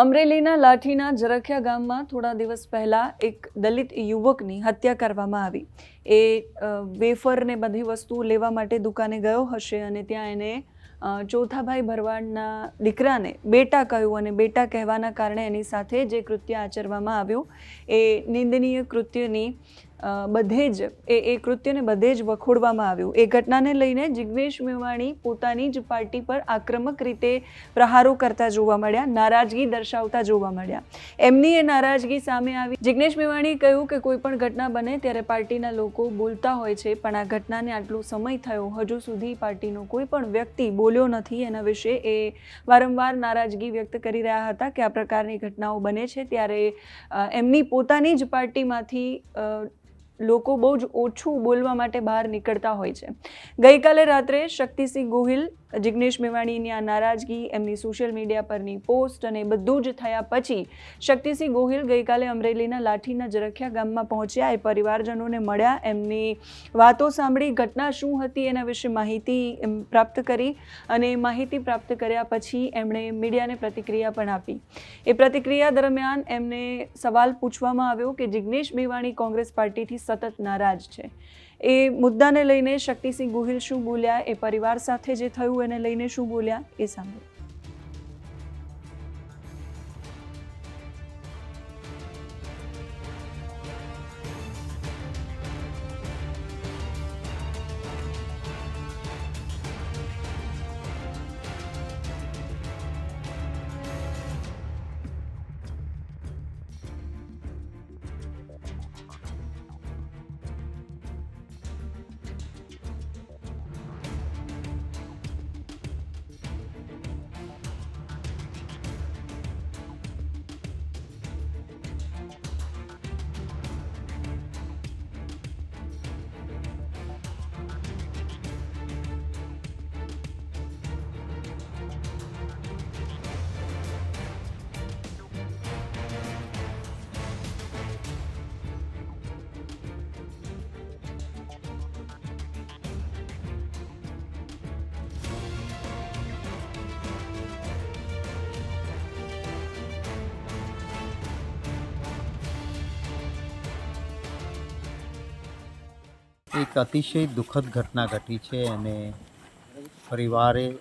અમરેલીના લાઠીના જરખિયા ગામમાં થોડા દિવસ પહેલાં એક દલિત યુવકની હત્યા કરવામાં આવી. એ વેફરને બધી વસ્તુ લેવા માટે દુકાને ગયો હશે અને ત્યાં એને ચોથાભાઈ ભરવાડના દીકરાને બેટા કહ્યું અને બેટા કહેવાના કારણે એની સાથે જે કૃત્ય આચરવામાં આવ્યું, એ નિંદનીય કૃત્યની બધે જ એ એ કૃત્યને બધે જ વખોડવામાં આવ્યું. એ ઘટનાને લઈને જિગ્નેશ મેવાણી પોતાની જ પાર્ટી પર આક્રમક રીતે પ્રહારો કરતા જોવા મળ્યા, નારાજગી દર્શાવતા જોવા મળ્યા. એમની એ નારાજગી સામે આવી. જિગ્નેશ મેવાણીએ કહ્યું કે કોઈ પણ ઘટના બને ત્યારે પાર્ટીના લોકો બોલતા હોય છે, પણ આ ઘટનાને આટલો સમય થયો, હજુ સુધી પાર્ટીનો કોઈ પણ વ્યક્તિ બોલ્યો નથી. એના વિશે એ વારંવાર નારાજગી વ્યક્ત કરી રહ્યા હતા કે આ પ્રકારની ઘટનાઓ બને છે ત્યારે એમની પોતાની જ પાર્ટીમાંથી લોકો બહુ જ ઓછું બોલવા માટે બહાર નીકળતા હોય છે. ગઈકાલે રાત્રે શક્તિસિંહ ગોહિલ જિગ્નેશ મેવાણીની આ નારાજગી, એમની સોશિયલ મીડિયા પરની પોસ્ટ અને બધું જ થયા પછી શક્તિસિંહ ગોહિલ ગઈકાલે અમરેલીના લાઠીના જરખિયા ગામમાં પહોંચ્યા. એ પરિવારજનોને મળ્યા, એમની વાતો સાંભળી, ઘટના શું હતી એના વિશે માહિતી પ્રાપ્ત કરી અને માહિતી પ્રાપ્ત કર્યા પછી એમણે મીડિયાને પ્રતિક્રિયા પણ આપી. એ પ્રતિક્રિયા દરમિયાન એમને સવાલ પૂછવામાં આવ્યો કે જિગ્નેશ મેવાણી કોંગ્રેસ પાર્ટીથી સતત નારાજ છે. એ મુદ્દાને લઈને શક્તિસિંહ ગોહિલ શું બોલ્યા, એ પરિવાર સાથે જે થયું એને લઈને શું બોલ્યા, એ સાંભળો. એક અતિશય દુઃખદ ઘટના ઘટી છે અને પરિવારે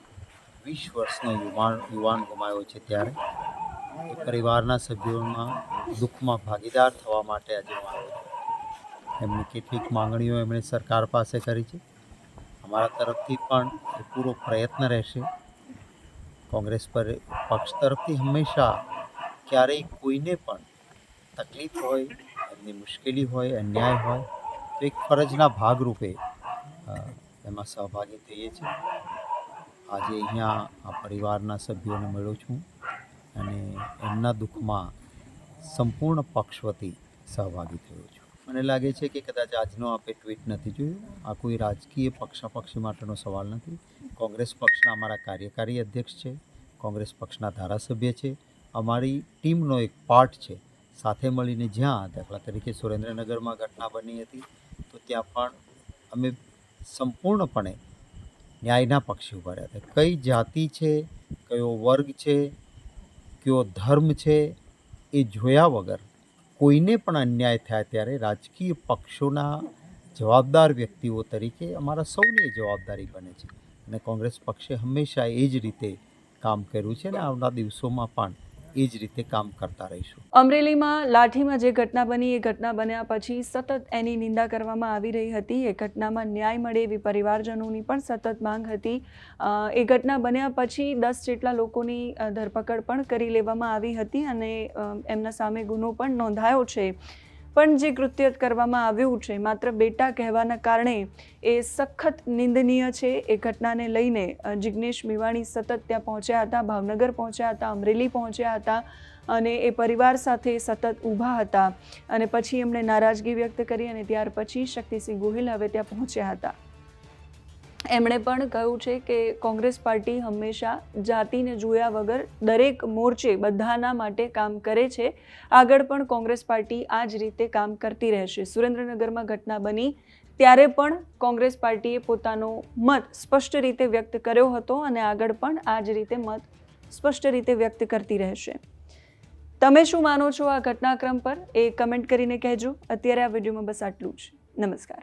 વીસ વર્ષનો યુવાન યુવાન ગુમાવ્યો છે ત્યારે. એ પરિવારના સભ્યોમાં દુઃખમાં ભાગીદાર થવા માટે આજે હું આવ્યો એમની કેટલીક માંગણીઓ એમણે સરકાર પાસે કરી છે. અમારા તરફથી પણ પૂરો પ્રયત્ન રહેશે. કોંગ્રેસ પર, પક્ષ તરફથી હંમેશા ક્યારેય કોઈને પણ તકલીફ હોય, એમની મુશ્કેલી હોય, અન્યાય હોય એક ફરજના ભાગરૂપે એમાં સહભાગી થઈએ છીએ. આજે અહીંયા આ પરિવારના સભ્યોને મળ્યો છું અને એમના દુઃખમાં સંપૂર્ણ પક્ષ વતી સહભાગી થયો છું. મને લાગે છે કે કદાચ આજનો આપે ટ્વીટ નથી જોયું. આ કોઈ રાજકીય પક્ષાપક્ષી માટેનો સવાલ નથી. કોંગ્રેસ પક્ષના અમારા કાર્યકારી અધ્યક્ષ છે, કોંગ્રેસ પક્ષના ધારાસભ્ય છે. અમારી ટીમનો એક પાર્ટ છે. સાથે મળીને જ્યાં દાખલા તરીકે સુરેન્દ્રનગરમાં ઘટના બની હતી ત્યાં પણ અમે સંપૂર્ણપણે ન્યાયના પક્ષે ઊભા રહ્યા હતા કઈ જાતિ છે, કયો વર્ગ છે, કયો ધર્મ છે, એ જોયા વગર કોઈને પણ અન્યાય થયા ત્યારે રાજકીય પક્ષોના જવાબદાર વ્યક્તિઓ તરીકે અમારા સૌની જવાબદારી બને છે. અને કોંગ્રેસ પક્ષે હંમેશા એ જ રીતે કામ કર્યું છે અને આવનાર દિવસોમાં પણ એ જ રીતે કામ કરતા રહીશું. અમરેલીમાં લાઠીમાં જે ઘટના બની, એ ઘટના બન્યા પછી સતત એની નિંદા કરવામાં આવી રહી હતી. એ ઘટનામાં ન્યાય મળે એવી પરિવારજનોની પણ સતત માંગ હતી. એ ઘટના બન્યા પછી દસ જેટલા લોકોની ધરપકડ પણ કરી લેવામાં આવી હતી અને એમના સામે ગુનો પણ નોંધાયો છે. પણ જે કૃત્ય કરવામાં આવ્યું છે, માત્ર બેટા કહેવાના કારણે એ સખત નિંદનીય છે. એ ઘટનાને લઈને જિજ્ઞેશ મેવાણી સતત ત્યાં પહોંચ્યા હતા, ભાવનગર પહોંચ્યા હતા, અમરેલી પહોંચ્યા હતા અને એ પરિવાર સાથે સતત ઊભા હતા અને પછી એમણે નારાજગી વ્યક્ત કરી અને ત્યાર પછી શક્તિસિંહ ગોહિલ હવે ત્યાં પહોંચ્યા હતા. એમણે પણ કહ્યું છે કે કોંગ્રેસ પાર્ટી હંમેશા જાતિને જોયા વગર દરેક મોરચે બધાના માટે કામ કરે છે. આગળ પણ કોંગ્રેસ પાર્ટી આ જ રીતે કામ કરતી રહેશે. સુરેન્દ્રનગરમાં ઘટના બની ત્યારે પણ કોંગ્રેસ પાર્ટીએ પોતાનો મત સ્પષ્ટ રીતે વ્યક્ત કર્યો હતો અને આગળ પણ આ જ રીતે મત સ્પષ્ટ રીતે વ્યક્ત કરતી રહેશે. તમે શું માનો છો આ ઘટનાક્રમ પર? એ કમેન્ટ કરીને કહેજો. અત્યારે આ વિડીયોમાં બસ આટલું જ. નમસ્કાર.